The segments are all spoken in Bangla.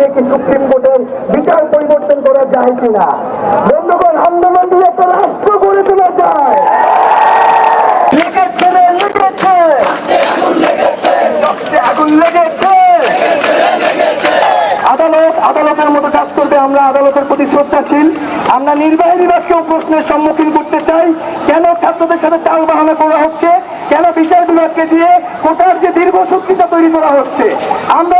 দিয়ে কি সুপ্রিম কোর্টের বিচার পরিবর্তন করা যায় কিনা? বন্ধুগণ, আন্দোলন দিয়ে একটা রাষ্ট্র গড়ে তোলা যায়। আমরা নির্বাহী বিভাগকেও প্রশ্নের সম্মুখীন করতে চাই। কেন ছাত্রদের সাথে করা হচ্ছে? কেন বিচার বিভাগকে দিয়ে কোটার যে দীর্ঘসূত্রিতা তৈরি করা হচ্ছে? আমরা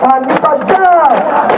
啊你放假